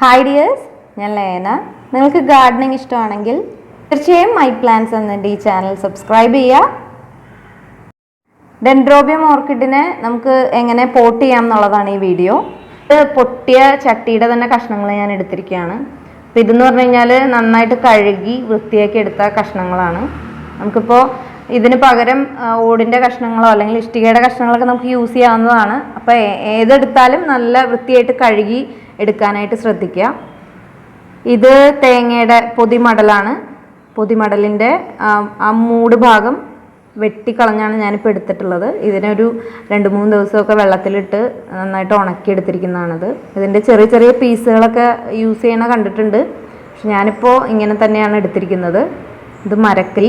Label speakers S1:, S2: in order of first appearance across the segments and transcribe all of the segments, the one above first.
S1: Hi dears ഞാൻ ലേന നിങ്ങൾക്ക് gardening ഇഷ്ടമാണെങ്കിൽ തീർച്ചയായും മൈ പ്ലാൻസ് എന്ന ഈ ചാനൽ സബ്സ്ക്രൈബ് ചെയ്യുക. ഡെൻഡ്രോബിയം ഓർക്കിഡിനെ നമുക്ക് എങ്ങനെ പോട്ട് ചെയ്യാം എന്നുള്ളതാണ് ഈ വീഡിയോ ഇത് പൊട്ടിയ ചട്ടിയുടെ തന്നെ കഷ്ണങ്ങൾ ഞാൻ എടുത്തിരിക്കുകയാണ്. അപ്പോൾ ഇതെന്ന് പറഞ്ഞു കഴിഞ്ഞാൽ നന്നായിട്ട് കഴുകി വൃത്തിയാക്കി എടുത്ത കഷ്ണങ്ങളാണ്. നമുക്കിപ്പോൾ ഇതിന് പകരം ഓടിന്റെ കഷ്ണങ്ങളോ അല്ലെങ്കിൽ ഇഷ്ടികയുടെ കഷ്ണങ്ങളൊക്കെ നമുക്ക് യൂസ് ചെയ്യാവുന്നതാണ്. അപ്പോൾ ഏതെടുത്താലും നല്ല വൃത്തിയായിട്ട് കഴുകി എടുക്കാനായിട്ട് ശ്രദ്ധിക്കുക. ഇത് തേങ്ങയുടെ പൊതിമടലാണ്. പൊതിമടലിന്റെ ആ, മൂട് ഭാഗം വെട്ടിക്കളഞ്ഞാണ് ഞാനിപ്പോൾ എടുത്തിട്ടുള്ളത്. ഇതിനൊരു രണ്ട് മൂന്ന് ദിവസമൊക്കെ വെള്ളത്തിലിട്ട് നന്നായിട്ട് ഉണക്കി എടുത്തിരിക്കുന്നതാണിത് ഇതിന്റെ ചെറിയ ചെറിയ പീസുകളൊക്കെ യൂസ് ചെയ്യണ കണ്ടിട്ടുണ്ട്. പക്ഷെ ഞാനിപ്പോൾ ഇങ്ങനെ തന്നെയാണ് എടുത്തിരിക്കുന്നത്. ഇത് മരക്കിൽ.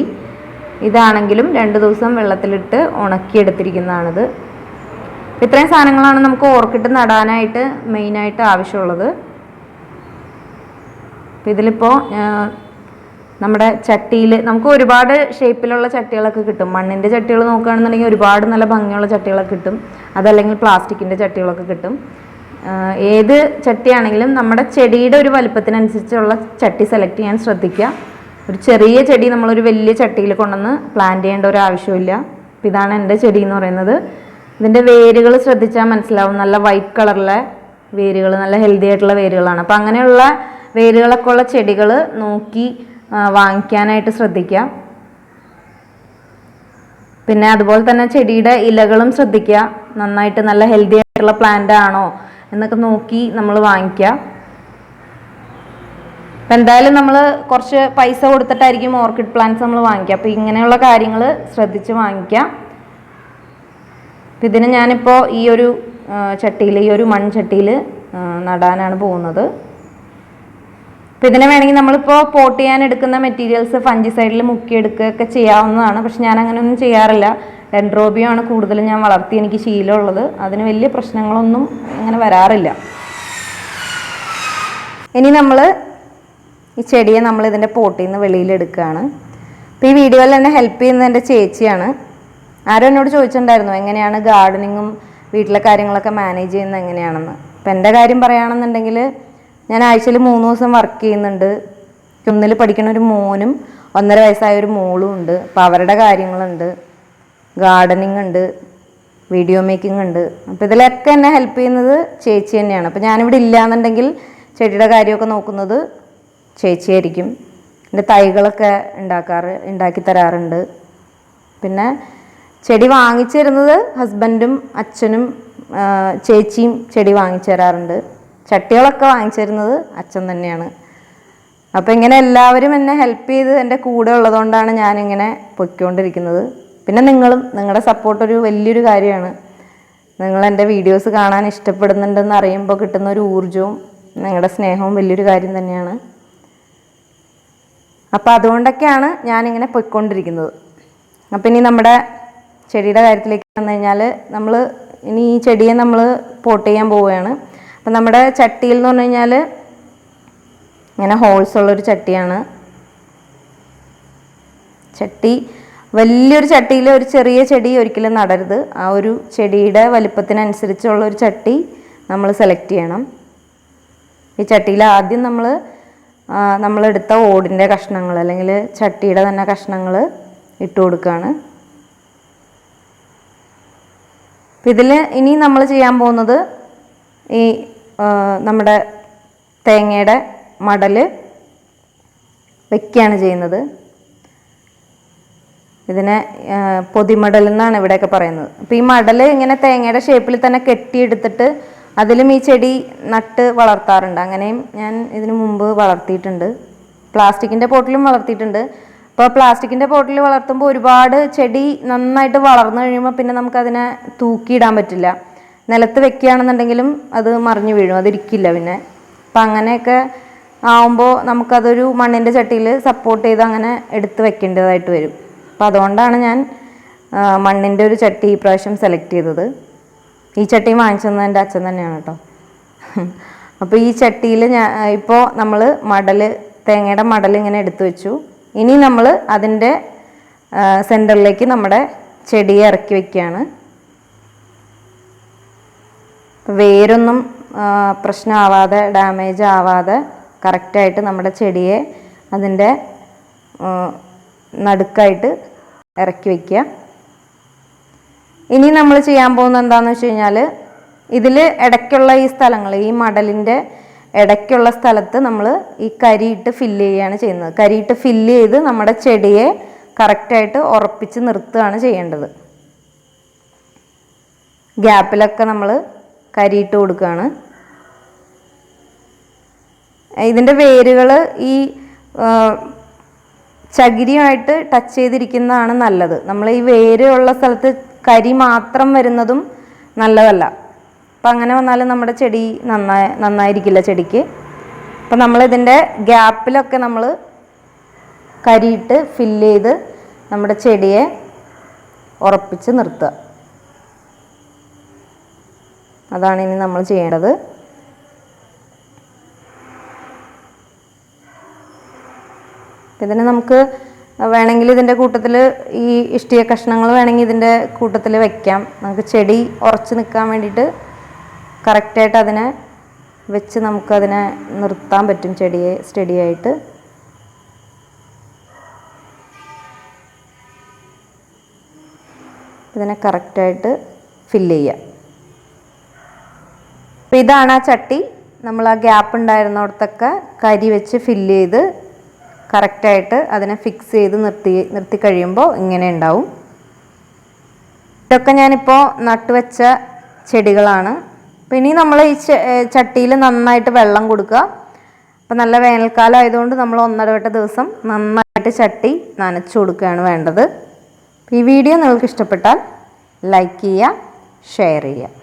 S1: ഇതാണെങ്കിലും രണ്ട് ദിവസം വെള്ളത്തിലിട്ട് ഉണക്കി എടുത്തിരിക്കുന്നതാണിത് ഇത്രയും സാധനങ്ങളാണ് നമുക്ക് ഓർക്കിഡ് നടാനായിട്ട് മെയിനായിട്ട് ആവശ്യമുള്ളത്. ഇതിലിപ്പോൾ നമ്മുടെ ചട്ടിയിൽ നമുക്ക് ഒരുപാട് ഷേപ്പിലുള്ള ചട്ടികളൊക്കെ കിട്ടും. മണ്ണിന്റെ ചട്ടികൾ നോക്കുകയാണെന്നുണ്ടെങ്കിൽ ഒരുപാട് നല്ല ഭംഗിയുള്ള ചട്ടികളൊക്കെ കിട്ടും. അതല്ലെങ്കിൽ പ്ലാസ്റ്റിക്കിന്റെ ചട്ടികളൊക്കെ കിട്ടും. ഏത് ചട്ടിയാണെങ്കിലും നമ്മുടെ ചെടിയുടെ ഒരു വലുപ്പത്തിനനുസരിച്ചുള്ള ചട്ടി സെലക്ട് ചെയ്യാൻ ശ്രദ്ധിക്കുക. ഒരു ചെറിയ ചെടി നമ്മളൊരു വലിയ ചട്ടിയിൽ കൊണ്ടുവന്ന് പ്ലാന്റ് ചെയ്യേണ്ട ഒരു ആവശ്യമില്ല. ഇതാണ് എന്റെ ചെടി എന്ന് പറയുന്നത്. ഇതിന്റെ വേരുകൾ ശ്രദ്ധിച്ചാൽ മനസ്സിലാവും. നല്ല വൈറ്റ് കളറിലെ വേരുകൾ നല്ല ഹെൽത്തി ആയിട്ടുള്ള വേരുകളാണ്. അപ്പം അങ്ങനെയുള്ള വേരുകളൊക്കെ ഉള്ള ചെടികൾ നോക്കി വാങ്ങിക്കാനായിട്ട് ശ്രദ്ധിക്കുക. പിന്നെ അതുപോലെ തന്നെ ചെടിയുടെ ഇലകളും ശ്രദ്ധിക്കുക. നന്നായിട്ട് നല്ല ഹെൽത്തി ആയിട്ടുള്ള പ്ലാന്റ് ആണോ എന്നൊക്കെ നോക്കി നമ്മൾ വാങ്ങിക്കുക. അപ്പം എന്തായാലും നമ്മൾ കുറച്ച് പൈസ കൊടുത്തിട്ടായിരിക്കും ഓർക്കിഡ് പ്ലാന്റ്സ് നമ്മൾ വാങ്ങിക്കുക. അപ്പോൾ ഇങ്ങനെയുള്ള കാര്യങ്ങൾ ശ്രദ്ധിച്ച് വാങ്ങിക്കുക. അപ്പം ഇതിന് ഞാനിപ്പോൾ ഈ ഒരു ചട്ടിയിൽ ഈ ഒരു മൺചട്ടിയിൽ നടാനാണ് പോകുന്നത്. അപ്പം ഇതിനെ വേണമെങ്കിൽ നമ്മളിപ്പോൾ പോട്ട് ചെയ്യാൻ എടുക്കുന്ന മെറ്റീരിയൽസ് ഫഞ്ചി സൈഡിൽ മുക്കിയെടുക്കുകയൊക്കെ ചെയ്യാവുന്നതാണ്. പക്ഷെ ഞാൻ അങ്ങനെയൊന്നും ചെയ്യാറില്ല. ഡെൻഡ്രോബിയോ ആണ് കൂടുതലും ഞാൻ വളർത്തി എനിക്ക് ശീലമുള്ളത്. അതിന് വലിയ പ്രശ്നങ്ങളൊന്നും അങ്ങനെ വരാറില്ല. ഇനി നമ്മൾ ഈ ചെടിയെ നമ്മൾ ഇതിന്റെ പോട്ടിൽ നിന്ന് വെളിയിലെടുക്കുകയാണ്. അപ്പോൾ ഈ വീഡിയോയിൽ എന്നെ ഹെൽപ്പ് ചെയ്യുന്നത് എന്റെ ചേച്ചിയാണ്. ആരോ എന്നോട് ചോദിച്ചിട്ടുണ്ടായിരുന്നു എങ്ങനെയാണ് ഗാർഡനിങ്ങും വീട്ടിലെ കാര്യങ്ങളൊക്കെ മാനേജ് ചെയ്യുന്നത് എങ്ങനെയാണെന്ന്? അപ്പം എന്റെ കാര്യം പറയുകയാണെന്നുണ്ടെങ്കിൽ ഞാൻ ആഴ്ചയിൽ മൂന്ന് ദിവസം വർക്ക് ചെയ്യുന്നുണ്ട്. ഒന്നിൽ പഠിക്കുന്ന ഒരു മോനും ഒന്നര വയസ്സായ ഒരു മോളും ഉണ്ട്. അപ്പോൾ അവരുടെ കാര്യങ്ങളുണ്ട്. ഗാർഡനിങ് ഉണ്ട് വീഡിയോ മേക്കിംഗ് ഉണ്ട്. അപ്പോൾ ഇതിലൊക്കെ എന്നെ ഹെൽപ്പ് ചെയ്യുന്നത് ചേച്ചി തന്നെയാണ്. അപ്പോൾ ഞാനിവിടെ ഇല്ലാന്നുണ്ടെങ്കിൽ ചെടിയുടെ കാര്യമൊക്കെ നോക്കുന്നത് ചേച്ചിയായിരിക്കും എന്റെ തൈകളൊക്കെ ഉണ്ടാക്കാറ് ഉണ്ടാക്കി തരാറുണ്ട്. പിന്നെ ചെടി വാങ്ങിച്ചു തരുന്നത് ഹസ്ബൻഡും അച്ഛനും ചേച്ചിയും ചെടി വാങ്ങിച്ചു തരാറുണ്ട് ചട്ടികളൊക്കെ വാങ്ങിച്ചു തരുന്നത് അച്ഛൻ തന്നെയാണ്. അപ്പോൾ ഇങ്ങനെ എല്ലാവരും എന്നെ ഹെൽപ്പ് ചെയ്ത് എന്റെ കൂടെ ഉള്ളതുകൊണ്ടാണ് ഞാനിങ്ങനെ പൊയ്ക്കൊണ്ടിരിക്കുന്നത്. പിന്നെ നിങ്ങളും നിങ്ങളുടെ സപ്പോർട്ട് ഒരു വലിയൊരു കാര്യമാണ്. നിങ്ങൾ എന്റെ വീഡിയോസ് കാണാൻ ഇഷ്ടപ്പെടുന്നുണ്ടെന്ന് അറിയുമ്പോൾ കിട്ടുന്ന ഒരു ഊർജവും നിങ്ങളുടെ സ്നേഹവും വലിയൊരു കാര്യം തന്നെയാണ്. അപ്പോൾ അതുകൊണ്ടൊക്കെയാണ് ഞാനിങ്ങനെ പൊയ്ക്കൊണ്ടിരിക്കുന്നത്. അപ്പം ഇനി നമ്മുടെ ചെടിയുടെ കാര്യത്തിലേക്ക് വന്നു കഴിഞ്ഞാൽ നമ്മൾ ഇനി ഈ ചെടിയെ നമ്മൾ പോട്ട് ചെയ്യാൻ പോവുകയാണ്. അപ്പം നമ്മുടെ ചട്ടിയിൽ എന്ന് പറഞ്ഞു കഴിഞ്ഞാൽ ഇങ്ങനെ ഹോൾസ് ഉള്ളൊരു ചട്ടിയാണ്. ചട്ടി വലിയൊരു ചട്ടിയിൽ ഒരു ചെറിയ ചെടി ഒരിക്കലും നടരുത്. ആ ഒരു ചെടിയുടെ വലിപ്പത്തിനനുസരിച്ചുള്ള ഒരു ചട്ടി നമ്മൾ സെലക്ട് ചെയ്യണം. ഈ ചട്ടിയിൽ ആദ്യം നമ്മൾ നമ്മളെടുത്ത ഓടിന്റെ കഷ്ണങ്ങൾ അല്ലെങ്കിൽ ചട്ടിയുടെ തന്നെ കഷ്ണങ്ങൾ ഇട്ട് കൊടുക്കുകയാണ് ഇതിൽ ഇനി നമ്മൾ ചെയ്യാൻ പോകുന്നത് ഈ നമ്മുടെ തേങ്ങയുടെ മടൽ വെക്കുകയാണ് ചെയ്യുന്നത്. ഇതിനെ പൊതിമടൽ എന്നാണ് ഇവിടെയൊക്കെ പറയുന്നത്. അപ്പോൾ ഈ മടൽ ഇങ്ങനെ തേങ്ങയുടെ ഷേപ്പിൽ തന്നെ കെട്ടിയെടുത്തിട്ട് അതിലും ഈ ചെടി നട്ട് വളർത്താറുണ്ട്. അങ്ങനെയും ഞാൻ ഇതിനു മുമ്പ് വളർത്തിയിട്ടുണ്ട്. പ്ലാസ്റ്റിക്കിന്റെ പോട്ടിലും വളർത്തിയിട്ടുണ്ട്. അപ്പോൾ പ്ലാസ്റ്റിക്കിന്റെ പോട്ടിൽ വളർത്തുമ്പോൾ ഒരുപാട് ചെടി നന്നായിട്ട് വളർന്നു കഴിയുമ്പോൾ പിന്നെ നമുക്കതിനെ തൂക്കിയിടാൻ പറ്റില്ല. നിലത്ത് വെക്കുകയാണെന്നുണ്ടെങ്കിലും അത് മറിഞ്ഞു വീഴും അതിരിക്കില്ല പിന്നെ. അപ്പം അങ്ങനെയൊക്കെ ആവുമ്പോൾ നമുക്കതൊരു മണ്ണിന്റെ ചട്ടിയിൽ സപ്പോർട്ട് ചെയ്ത് അങ്ങനെ എടുത്ത് വെക്കേണ്ടതായിട്ട് വരും. അപ്പം അതുകൊണ്ടാണ് ഞാൻ മണ്ണിന്റെ ഒരു ചട്ടി ഈ പ്രാവശ്യം സെലക്ട് ചെയ്തത്. ഈ ചട്ടി വാങ്ങിച്ചത് എന്റെ അച്ഛൻ തന്നെയാണ് കേട്ടോ. അപ്പോൾ ഈ ചട്ടിയിൽ ഞാൻ ഇപ്പോൾ നമ്മൾ മടൽ തേങ്ങയുടെ മടൽ ഇങ്ങനെ എടുത്തു വെച്ചു. ഇനി നമ്മൾ അതിന്റെ സെന്ററിലേക്ക് നമ്മുടെ ചെടിയെ ഇറക്കി വയ്ക്കുകയാണ് വേരൊന്നും പ്രശ്നമാവാതെ ഡാമേജ് ആവാതെ കറക്റ്റായിട്ട് നമ്മുടെ ചെടിയെ അതിന്റെ നടുക്കായിട്ട് ഇറക്കി വയ്ക്കുക ഇനി നമ്മൾ ചെയ്യാൻ പോകുന്നത് എന്താണെന്ന് വെച്ച് കഴിഞ്ഞാൽ ഇതിൽ ഇടയ്ക്കുള്ള ഈ സ്ഥലങ്ങൾ ഈ മടലിന്റെ ഇടയ്ക്കുള്ള സ്ഥലത്ത് നമ്മൾ ഈ കരിയിട്ട് ഫില്ല് ചെയ്യുകയാണ് ചെയ്യുന്നത്. കരിയിട്ട് ഫില്ല് ചെയ്ത് നമ്മുടെ ചെടിയെ കറക്റ്റായിട്ട് ഉറപ്പിച്ച് നിർത്തുകയാണ് ചെയ്യേണ്ടത്. ഗ്യാപ്പിലൊക്കെ നമ്മൾ കരിയിട്ട് കൊടുക്കുകയാണ്. ഇതിന്റെ വേരുകൾ ഈ ചകിരിയായിട്ട് ടച്ച് ചെയ്തിരിക്കുന്നതാണ് നല്ലത്. നമ്മൾ ഈ വേരുള്ള സ്ഥലത്ത് കരി മാത്രം വരുന്നതും നല്ലതല്ല. അപ്പം അങ്ങനെ വന്നാൽ നമ്മുടെ ചെടി നന്നായി നന്നായിരിക്കില്ല ചെടിക്ക്. അപ്പം നമ്മളിതിന്റെ ഗ്യാപ്പിലൊക്കെ നമ്മൾ കരിയിട്ട് ഫില്ല് ചെയ്ത് നമ്മുടെ ചെടിയെ ഉറപ്പിച്ച് നിർത്തുക. അതാണ് ഇനി നമ്മൾ ചെയ്യേണ്ടത്. ഇതിന് നമുക്ക് വേണമെങ്കിൽ ഇതിന്റെ കൂട്ടത്തിൽ ഈ ഇഷ്ടിക കഷ്ണങ്ങൾ വേണമെങ്കിൽ ഇതിന്റെ കൂട്ടത്തിൽ വെക്കാം. നമുക്ക് ചെടി ഉറച്ച് നിൽക്കാൻ വേണ്ടിയിട്ട് കറക്റ്റായിട്ട് അതിനെ വെച്ച് നമുക്കതിനെ നിർത്താൻ പറ്റും ചെടിയെ സ്റ്റഡി ആയിട്ട് ഇതിനെ കറക്റ്റായിട്ട് ഫില്ല് ചെയ്യുക. അപ്പോൾ ഇതാണ് ആ ചട്ടി. നമ്മൾ ആ ഗ്യാപ്പ് ഉണ്ടായിരുന്നിടത്തൊക്കെ കരി വെച്ച് ഫില്ല് ചെയ്ത് കറക്റ്റായിട്ട് അതിനെ ഫിക്സ് ചെയ്ത് നിർത്തി നിർത്തി കഴിയുമ്പോൾ ഇങ്ങനെ ഉണ്ടാവും. ഇതൊക്കെ ഞാനിപ്പോൾ നട്ടുവെച്ച ചെടികളാണ്. അപ്പോൾ ഇനി നമ്മൾ ഈ ചട്ടിയിൽ നന്നായിട്ട് വെള്ളം കൊടുക്കുക. അപ്പോൾ നല്ല വേനൽക്കാലം ആയതുകൊണ്ട് നമ്മൾ ഒന്നരവട്ട ദിവസം നന്നായിട്ട് ചട്ടി നനച്ചു കൊടുക്കുകയാണ് വേണ്ടത്. ഈ വീഡിയോ നിങ്ങൾക്ക് ഇഷ്ടപ്പെട്ടാൽ ലൈക്ക് ചെയ്യുക ഷെയർ ചെയ്യുക.